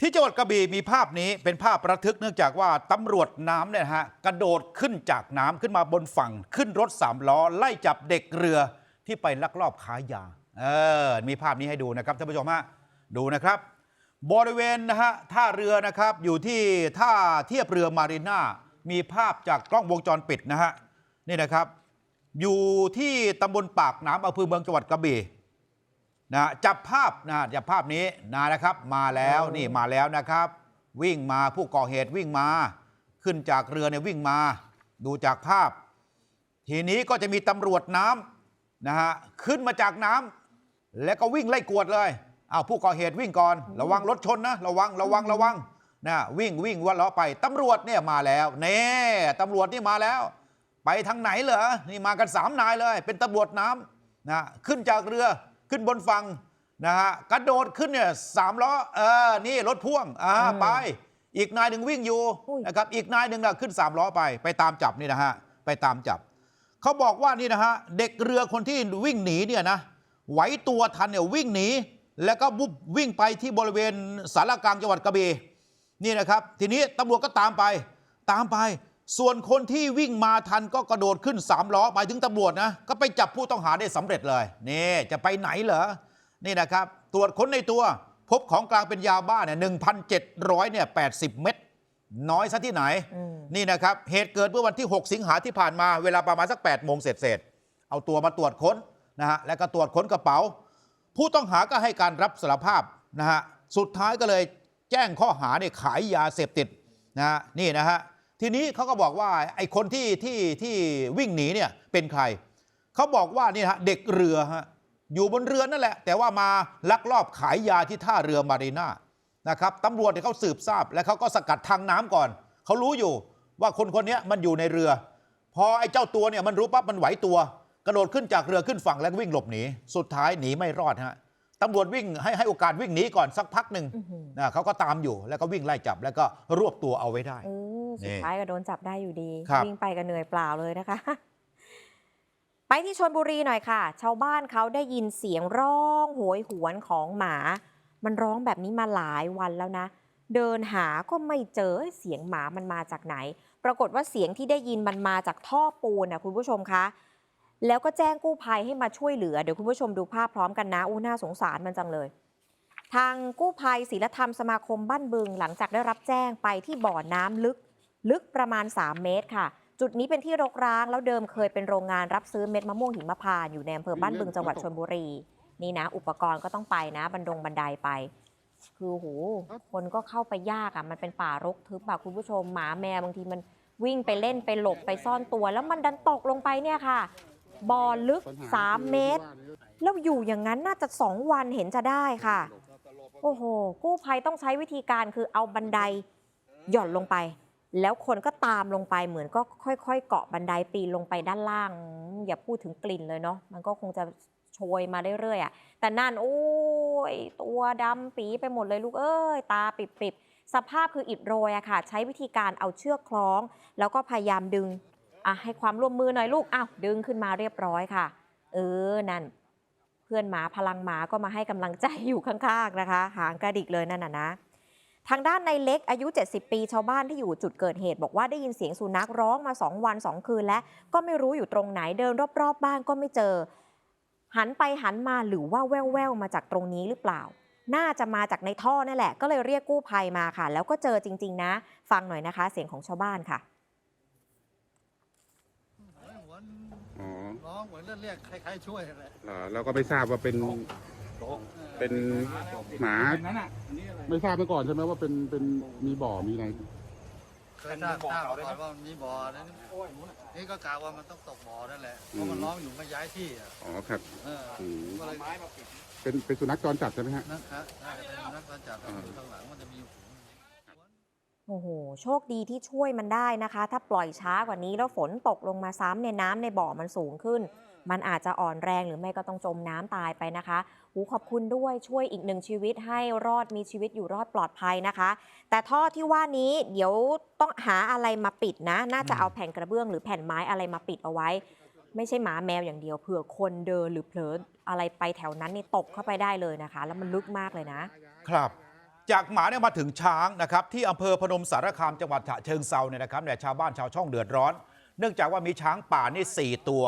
ที่จังหวัดกระบี่มีภาพนี้เป็นภาพระทึกเนื่องจากว่าตำรวจน้ำเนี่ยฮะกระโดดขึ้นจากน้ำขึ้นมาบนฝั่ง ขึ้นรถสามล้อ ไล่จับเด็กเรือที่ไปลักลอบค้ายา เออ มีภาพนี้ให้ดูนะครับท่านผู้ชมฮะดูนะครับ บริเวณนะฮะท่าเรือนะครับอยู่ที่ท่าเทียบเรือมารีนามีภาพจากกล้องวงจรปิดนะฮะนี่นะครับ อยู่ที่ตำบลปากน้ำอำเภอเมืองจังหวัดกระบี่ นะจับภาพนะจับภาพนี้นะนะครับ มาแล้วนี่มาแล้วนะครับ วิ่งมาผู้ก่อเหตุวิ่งมา ขึ้นจากเรือเนี่ยวิ่งมา ดูจากภาพ ทีนี้ก็จะมีตำรวจน้ำนะฮะขึ้นมาจากน้ำแล้วก็วิ่งไล่กวดเลยเอาวผู้ก่อเหตุวิ่งก่อน ระวังรถชนนะระวังระวังระวังนะวิ่งวิ่งวันล้อไปตำรวจเนี่ยมาแล้วเน่ตำรวจนี่มาแล้ว ไปทางไหนเหรอนี่มากันสามนายเลย เป็นตำรวจน้ำนะขึ้นจากเรือ ขึ้นบนฝั่งนะฮะกระโดดขึ้นเนี่ยสามล้อเออนี่รถพ่วงอ่าอืมไป อีกนายหนึ่งวิ่งอยู่อุ้ย นะครับอีกนายหนึ่งน่ะขึ้นสามล้อไปไปตามจับนี่นะฮะไปตามจับ เขาบอกว่านี่นะฮะเด็กเรือคนที่วิ่งหนีเนี่ยนะไหวตัวทันเนี่ยวิ่งหนี แล้วก็บุบวิ่งไปที่บริเวณสารกลางจังหวัดกระบี่นี่นะครับ ทีนี้ตำรวจก็ตามไป ตามไป ส่วนคนที่วิ่งมาทันก็กระโดดขึ้นสามล้อไปถึงตำรวจนะก็ไปจับผู้ต้องหาได้สำเร็จเลยนี่จะไปไหนเหรอนี่นะครับ ตรวจค้นในตัวพบของกลางเป็นยาบ้าเนี่ยหนึ่งพันเจ็ดร้อยเนี่ยแปดสิบเม็ดน้อยซะที่ไหนอืมนี่นะครับ เหตุเกิดเมื่อวันที่ 6 สิงหาที่ผ่านมาเวลาประมาณสัก8โมงเสร็จเสร็จๆเอาตัวมาตรวจค้นนะฮะแล้วก็ตรวจค้นกระเป๋า ผู้ต้องหาก็ให้การรับสารภาพนะฮะสุดท้ายก็เลยแจ้งข้อหาเนี่ยขายยาเสพติดนะฮะนี่นะฮะ ทีนี้เขาก็บอกว่าไอ้คนที่ที่ที่วิ่งหนีเนี่ยเป็นใครเขาบอกว่านี่ฮะเด็กเรือฮะอยู่บนเรือนั่นแหละ แต่ว่ามาลักลอบขายยาที่ท่าเรือมารีนานะครับตำรวจเนี่ยเขาสืบทราบ และเขาก็สกัดทางน้ำก่อนเขารู้อยู่ว่าคนคนเนี้ยมันอยู่ในเรือ พอไอ้เจ้าตัวเนี่ยมันรู้ปั๊บมันไหวตัว กระโดดขึ้นจากเรือขึ้นฝั่งแล้ววิ่งหลบหนีสุดท้ายหนีไม่รอดฮะตำรวจวิ่งให้ให้โอกาสวิ่งหนีก่อนสักพักหนึ่งอื้อหือนะเขาก็ตามอยู่แล้วก็วิ่งไล่จับแล้วก็รวบตัวเอาไว้ได้เออ สุนี่ดท้ายก็โดนจับได้อยู่ดี ครับ วิ่งไปก็เหนื่อยเปล่าเลยนะคะ ไปที่ชนบุรีหน่อยค่ะ ชาวบ้านเขาได้ยินเสียงร้องโหยหวนของหมา มันร้องแบบนี้มาหลายวันแล้วนะ เดินหาก็ไม่เจอเสียงหมามันมาจากไหน ปรากฏว่าเสียงที่ได้ยินมันมาจากท่อปูนนะคุณผู้ชมคะ แล้วก็แจ้งกู้ภัยให้มาช่วยเหลือ เดี๋ยวคุณผู้ชมดูภาพพร้อมกันนะอู้น่าสงสารมันจังเลย ทางกู้ภัยศิลธรรมสมาคมบ้านบึง หลังจากได้รับแจ้งไปที่บ่อน้ำลึก ลึกประมาณ 3 เมตรค่ะ จุดนี้เป็นที่รกร้างแล้วเดิมเคยเป็นโรงงานรับซื้อเม็ดมะม่วงหิมพานต์อยู่ในอำเภอบ้านบึงจังหวัดชลบุรี นี่นะ อุปกรณ์ก็ต้องไปนะ บันดงบันไดไป คือโหคนก็เข้าไปยากอะ มันเป็นป่ารกทึบอะคุณผู้ชมหมาแมวบางทีมันวิ่งไปเล่นไปหลบไปซ่อนตัว แล้วมันดันตกลงไปเนี่ยค่ะบ่อลึก 3 เมตร แล้วอยู่อย่างนั้นน่าจะ 2 วันเห็นจะได้ค่ะ โอ้โห กู้ภัยต้องใช้วิธีการคือเอาบันไดหย่อนลงไป แล้วคนก็ตามลงไปเหมือนก็ค่อยๆ เกาะบันไดปีนลงไปด้านล่าง อย่าพูดถึงกลิ่นเลยเนาะมันก็คงจะโชยมาเรื่อยๆอะแต่นั่นโอ้ยตัวดำปีไปหมดเลยลูกเอ้ยตาปิบๆ สภาพคืออิดโรยอะค่ะ ใช้วิธีการเอาเชือกคล้อง แล้วก็พยายามดึงอะให้ความร่วมมือหน่อยลูกอ้าวดึงขึ้นมาเรียบร้อยค่ะ เออนั่น เพื่อนหมาพลังหมาก็มาให้กำลังใจอยู่ข้างๆนะคะ หางกระดิกเลยนั่นน่ะนะ ทางด้านในเล็กอายุ 70 ปีชาวบ้านที่อยู่จุดเกิดเหตุบอกว่าได้ยินเสียงสุนัขร้องมา 2 วัน 2 คืนแล้วก็ไม่รู้อยู่ตรงไหนเดินรอบๆ บ้านก็ไม่เจอ หันไปหันมาหรือว่าแว่วๆมาจากตรงนี้หรือเปล่า น่าจะมาจากในท่อนั่นแหละ ก็เลยเรียกกู้ภัยมาค่ะ แล้วก็เจอจริง ๆ นะ ฟังหน่อยนะคะ เสียงของชาวบ้านค่ะเหมือนอ๋อร้องเหมือนเรียกใครๆช่วยแหละเหรอเราก็ไม่ทราบว่าเป็น เป็นหมาไม่ทราบมาก่อนใช่ไหมว่าเป็นเป็นมีบ่อมีอะไรเคยทราบทราบมาก่อนว่ามันมีบ่อนะนี่ก็กล่าวว่ามันต้องตกบ่อนั่นแหละเพราะมันร้องอยู่ไม่ย้ายที่อะอ๋อครับเอออืมก็เลยเป็นเป็นสุนัขจรจัดใช่ไหมฮะนะครับน่าจะเป็นนักการจัดอยู่ข้างหลังมันจะมีอยู่ฝูงโอ้โห โชคดีที่ช่วยมันได้นะคะ ถ้าปล่อยช้ากว่านี้แล้วฝนตกลงมาซ้ำในยน้ำในบ่อมันสูงขึ้น มันอาจจะอ่อนแรงหรือไม่ก็ต้องจมน้ำตายไปนะคะหู ขอบคุณด้วยช่วยอีกหนึ่งชีวิตให้รอดมีชีวิตอยู่รอดปลอดภัยนะคะ แต่ท่อที่ว่านี้เดี๋ยวต้องหาอะไรมาปิดนะ น่าจะเอาแผ่นกระเบื้องหรือแผ่นไม้อะไรมาปิดเอาไว้ ไม่ใช่หมาแมวอย่างเดียวเผื่อคนเดินหรือเผลออะไรไปแถวนั้นนี่ตกเข้าไปได้เลยนะคะ แล้วมันลึกมากเลยนะ ครับ จากหมาเนี่ยมาถึงช้างนะครับที่อำเภอพนมสารคามจังหวัดฉะเชิงเซาเนี่ยนะครับเนี่ยชาวบ้านชาวช่องเดือดร้อน เนื่องจากว่ามีช้างป่านี่สี่ตัว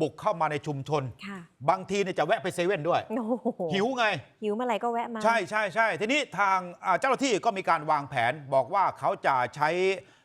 บุกเข้ามาในชุมชน ค่ะบางทีเนี่ยจะแวะไปเซเว่นด้วย โอ้โหหิวไง หิวเมื่อไหร่ก็แวะมา ใช่ใช่ใช่ทีนี้ทางอ่าเจ้าหน้าที่ก็มีการวางแผนบอกว่าเขาจะใช้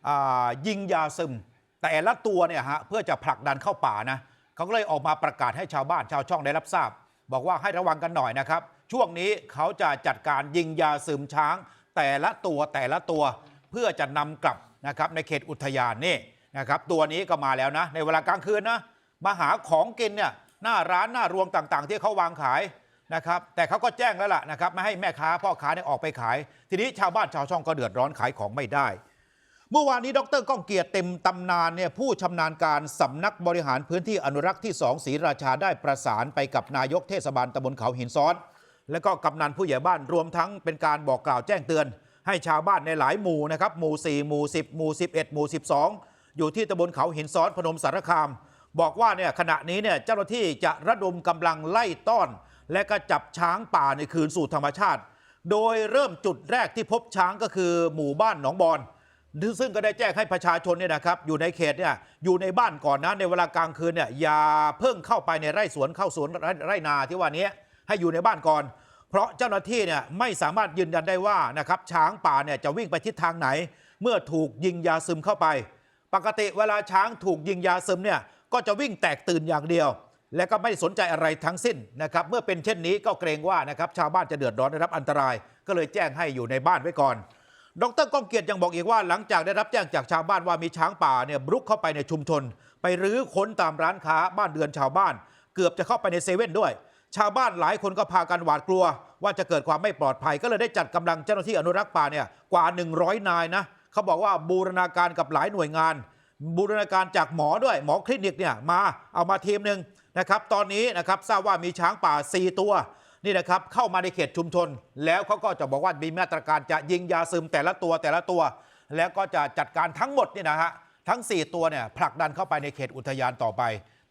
อ่ายิงยาซึม แต่ละตัวเนี่ยฮะเพื่อจะผลักดันเข้าป่านะเขาก็เลยออกมาประกาศให้ชาวบ้านชาวช่องได้รับทราบ บอกว่าให้ระวังกันหน่อยนะครับ ช่วงนี้เขาจะจัดการยิงยาซึมช้าง แต่ละตัวแต่ละตัวเพื่อจะนำกลับนะครับในเขตอุทยานนี่นะครับตัวนี้ก็มาแล้วนะในเวลากลางคืนนะ มาหาของกินเนี่ยหน้าร้านหน้ารวงต่างๆ ที่เขาวางขายนะครับแต่เขาก็แจ้งแล้วล่ะนะครับไม่ให้แม่ค้าพ่อค้าเนี่ยออกไปขาย ทีนี้ชาวบ้านชาวช่องก็เดือดร้อนขายของไม่ได้ เมื่อวานนี้ดรก้องเกียรติเต็มตำนานเนี่ยผู้ชำนาญการสำนักบริหารพื้นที่อนุรักษ์ที่2ศรีราชาได้ประสานไปกับนายกเทศบาลตำบลเขาหินซ้อน และก็กำนันผู้ใหญ่บ้านรวมทั้งเป็นการบอกกล่าวแจ้งเตือน ให้ชาวบ้านในหลายหมู่นะครับหมู่ 4 หมู่ 10 หมู่ 11 หมู่ 12 อยู่ที่ตำบลเขาหินซ้อนพนมสารคาม บอกว่าเนี่ยขณะนี้เนี่ยเจ้าหน้าที่จะระดมกำลังไล่ต้อน และก็จับช้างป่าในคืนสู่ธรรมชาติ โดยเริ่มจุดแรกที่พบช้างก็คือหมู่บ้านหนองบอนซึ่งก็ได้แจ้งให้ประชาชนเนี่ยนะครับอยู่ในเขตเนี่ยอยู่ในบ้านก่อนนะในเวลากลางคืนเนี่ยอย่าเพิ่งเข้าไปในไร่สวนเข้าสวนไร่ไร่นาที่ว่านี้ให้อยู่ในบ้านก่อน เพราะเจ้าหน้าที่เนี่ยไม่สามารถยืนยันได้ว่านะครับช้างป่าเนี่ยจะวิ่งไปทิศทางไหน เมื่อถูกยิงยาซึมเข้าไป ปกติเวลาช้างถูกยิงยาซึมเนี่ย ก็จะวิ่งแตกตื่นอย่างเดียว และก็ไม่สนใจอะไรทั้งสิ้นนะครับ เมื่อเป็นเช่นนี้ก็เกรงว่านะครับชาวบ้านจะเดือดร้อนได้รับอันตราย ก็เลยแจ้งให้อยู่ในบ้านไว้ก่อน ดรก้องเกียรติยังบอกอีกว่าหลังจากได้รับแจ้งจากชาวบ้านว่ามีช้างป่าเนี่ยบุกเข้าไปในชุมชน ไปรื้อค้นตามร้านค้าบ้านเรือนชาวบ้าน เกือบจะเข้าไปในเซเว่นด้วย ชาวบ้านหลายคนก็พากันหวาดกลัว ว่าจะเกิดความไม่ปลอดภัย ก็เลยได้จัดกำลังเจ้าหน้าที่อนุรักษ์ป่าเนี่ยกว่า 100 นายนะเขาบอกว่าบูรณาการกับหลายหน่วยงาน บูรณาการจากหมอด้วยหมอคลินิกเนี่ยมาเอามาทีมหนึ่งนะครับตอนนี้นะครับทราบว่ามีช้างป่า 4 ตัวนี่นะครับเข้ามาในเขตชุมชน แล้วเขาก็จะบอกว่ามีมาตรการจะยิงยาซึมแต่ละตัวแต่ละตัว แล้วก็จะจัดการทั้งหมดนี่นะฮะทั้ง 4 ตัวเนี่ยผลักดันเข้าไปในเขตอุทยานต่อไป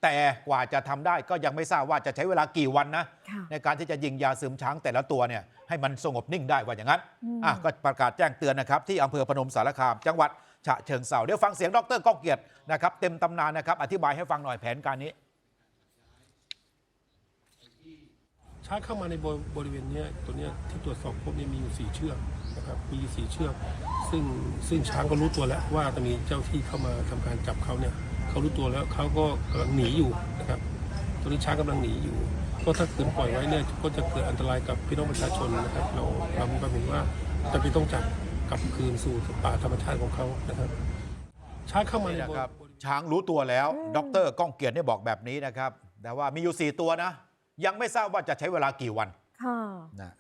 แต่กว่าจะทำได้ก็ยังไม่ทราบว่าจะใช้เวลากี่วันนะค่ะในการที่จะยิงยาซึมช้างแต่ละตัวเนี่ยให้มันสงบนิ่งได้ว่าอย่างนั้นอืมอะก็ประกาศแจ้งเตือนนะครับที่อำเภอพนมสารคามจังหวัด ฉะเชิงเซาเดี๋ยวฟังเสียงดรก้องเกียรตินะครับเต็มตำนานนะครับอธิบายให้ฟังหน่อยแผนการนี้ ช้างเข้ามาในบริบริเวณเนี้ยตัวเนี้ยที่ตรวจสอบพบเนี่ยมีอยู่สี่เชือกนะครับมีอยู่สี่เชือก ซึ่งซึ่งช้างก็รู้ตัวแล้วว่าจะมีเจ้าที่เข้ามาทำการจับเขาเนี่ยเขารู้ตัวแล้วเขาก็กำลังหนีอยู่นะครับตัวนี้ช้างกำลังหนีอยู่ ก็ถ้าขืนปล่อยไว้เนี่ยก็จะเกิดอันตรายกับพี่น้องประชาชนนะครับเราเรามีความเห็นว่าจำเป็นต้องจับ กลับคืนสู่ป่าธรรมชาติของเขานะครับช้างเข้ามาในนี่บนะครับริช้างรู้ตัวแล้ว ดรก้องเกียรติเนี่ยบอกแบบนี้นะครับ แต่ว่ามีอยู่ 4 ตัวนะ ยังไม่ทราบว่าจะใช้เวลากี่วันค่ะนะ